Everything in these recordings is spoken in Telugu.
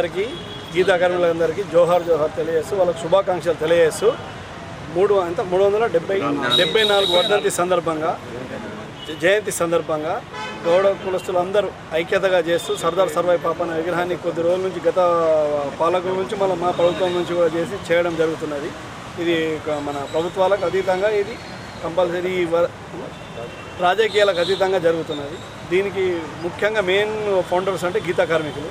అందరికీ గీతా జోహార్ జోహార్ తెలియజేస్తూ వాళ్ళకి శుభాకాంక్షలు తెలియజేస్తూ మూడు అంత మూడు వందల డెబ్బై డెబ్బై నాలుగు వర్ధంతి సందర్భంగా జయంతి సందర్భంగా గౌడ కులస్తులు అందరూ ఐక్యతగా చేస్తూ సర్దార్ సర్వాయి పాపన విగ్రహాన్ని కొద్ది రోజుల నుంచి గత పాలకుల నుంచి మళ్ళీ మా ప్రభుత్వం నుంచి కూడా చేసి చేయడం జరుగుతున్నది. ఇది మన ప్రభుత్వాలకు అతీతంగా ఇది కంపల్సరీ రాజకీయాలకు అతీతంగా జరుగుతున్నది. దీనికి ముఖ్యంగా మెయిన్ ఫౌండర్స్ అంటే గీతా కార్మికులు.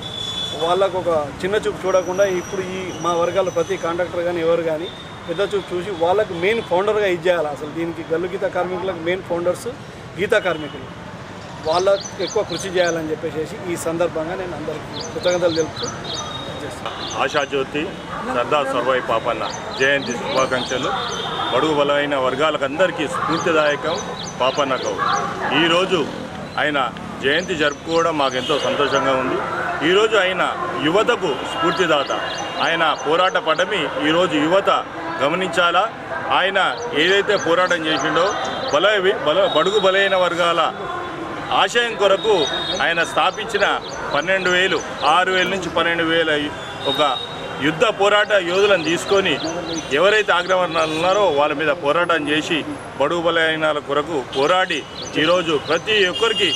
వాళ్ళకు ఒక చిన్న చూపు చూడకుండా ఇప్పుడు ఈ మా వర్గాల ప్రతి కాంట్రాక్టర్ కానీ ఎవరు కానీ పెద్ద చూపు చూసి వాళ్ళకు మెయిన్ ఫౌండర్గా ఇచ్చేయాలి అసలు. దీనికి గల్లు గీత కార్మికులకు మెయిన్ ఫౌండర్స్ గీతా కార్మికులు. వాళ్ళకు ఎక్కువ కృషి చేయాలని చెప్పేసి ఈ సందర్భంగా నేను అందరికీ కృతజ్ఞతలు తెలుపుతూ ఆశాజ్యోతి సర్దార్ సర్వాయి పాపన్న జయంతి శుభాకాంక్షలు. బడుగు బలమైన వర్గాలకు అందరికీ స్ఫూర్తిదాయకం పాపన్న గౌడ్ ఈరోజు ఆయన జయంతి జరుపుకోవడం మాకు ఎంతో సంతోషంగా ఉంది. ఈరోజు ఆయన యువతకు స్ఫూర్తిదాత. ఆయన పోరాట పటమి ఈరోజు యువత గమనించాలా? ఆయన ఏదైతే పోరాటం చేసిండో బల బల బడుగు బలైన వర్గాల ఆశయం కొరకు ఆయన స్థాపించిన పన్నెండు వేలు ఆరు వేల నుంచి పన్నెండు వేల ఒక యుద్ధ పోరాట యోధులను తీసుకొని ఎవరైతే ఆగ్రహణాలు ఉన్నారో వాళ్ళ మీద పోరాటం చేసి బడుగు బలైన కొరకు పోరాడి ఈరోజు ప్రతి ఒక్కరికి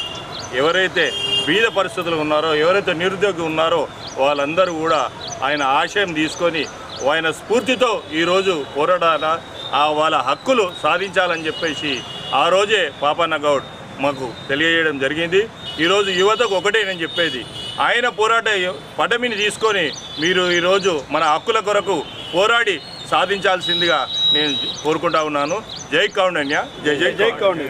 ఎవరైతే బీద పరిస్థితులు ఉన్నారో ఎవరైతే నిరుద్యోగి ఉన్నారో వాళ్ళందరూ కూడా ఆయన ఆశయం తీసుకొని ఆయన స్ఫూర్తితో ఈరోజు పోరాడాల ఆ వాళ్ళ హక్కులు సాధించాలని చెప్పేసి ఆ రోజే పాపన్న గౌడ్ మాకు తెలియజేయడం జరిగింది. ఈరోజు యువతకు ఒకటే నేను చెప్పేది. ఆయన పోరాట పటమిని తీసుకొని మీరు ఈరోజు మన హక్కుల కొరకు పోరాడి సాధించాల్సిందిగా నేను కోరుకుంటా ఉన్నాను. జై కౌండన్య. జై జై జై కౌండన్య. కౌండి